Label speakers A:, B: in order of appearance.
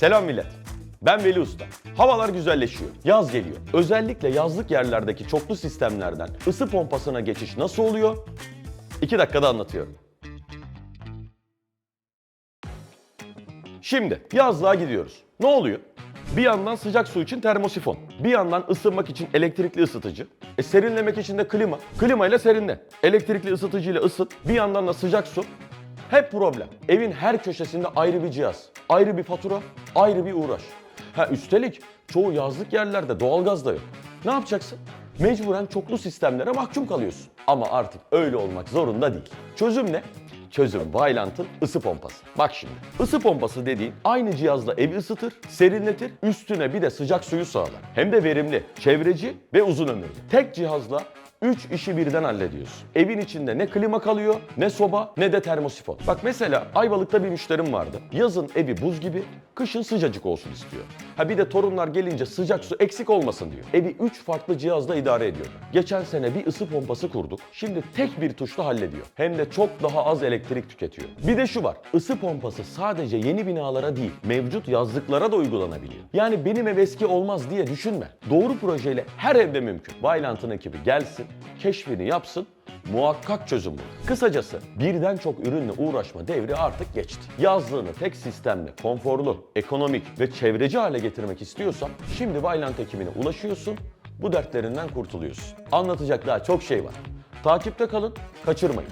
A: Selam millet. Ben Veli Usta. Havalar güzelleşiyor. Yaz geliyor. Özellikle yazlık yerlerdeki çoklu sistemlerden ısı pompasına geçiş nasıl oluyor? 2 dakikada anlatıyorum. Şimdi yazlığa gidiyoruz. Ne oluyor? Bir yandan sıcak su için termosifon, bir yandan ısınmak için elektrikli ısıtıcı, e serinlemek için de klima. Klima ile serinle, elektrikli ısıtıcı ile ısıt, bir yandan da sıcak su. Hep problem. Evin her köşesinde ayrı bir cihaz, ayrı bir fatura, ayrı bir uğraş. Ha üstelik çoğu yazlık yerlerde doğalgaz da yok. Ne yapacaksın? Mecburen çoklu sistemlere mahkum kalıyorsun. Ama artık öyle olmak zorunda değil. Çözüm ne? Çözüm Vailant'ın ısı pompası. Bak şimdi. Isı pompası dediğin aynı cihazla evi ısıtır, serinletir, üstüne bir de sıcak suyu sağlar. Hem de verimli, çevreci ve uzun ömürlü. Tek cihazla 3 işi birden hallediyorsun. Evin içinde ne klima kalıyor, ne soba, ne de termosifon. Bak mesela Ayvalık'ta bir müşterim vardı. Yazın evi buz gibi, kışın sıcacık olsun istiyor. Ha bir de torunlar gelince sıcak su eksik olmasın diyor. Evi 3 farklı cihazla idare ediyor. Geçen sene bir ısı pompası kurduk. Şimdi tek bir tuşla hallediyor. Hem de çok daha az elektrik tüketiyor. Bir de şu var. Isı pompası sadece yeni binalara değil, mevcut yazlıklara da uygulanabiliyor. Yani benim ev eski olmaz diye düşünme. Doğru projeyle her evde mümkün. Vailant'ın ekibi gelsin, keşfini yapsın, muhakkak çözüm bulur. Kısacası birden çok ürünle uğraşma devri artık geçti. Yazlığını tek sistemle konforlu, ekonomik ve çevreci hale getirmek istiyorsan şimdi Vaillant ekibine ulaşıyorsun, bu dertlerinden kurtuluyorsun. Anlatacak daha çok şey var. Takipte kalın, kaçırmayın.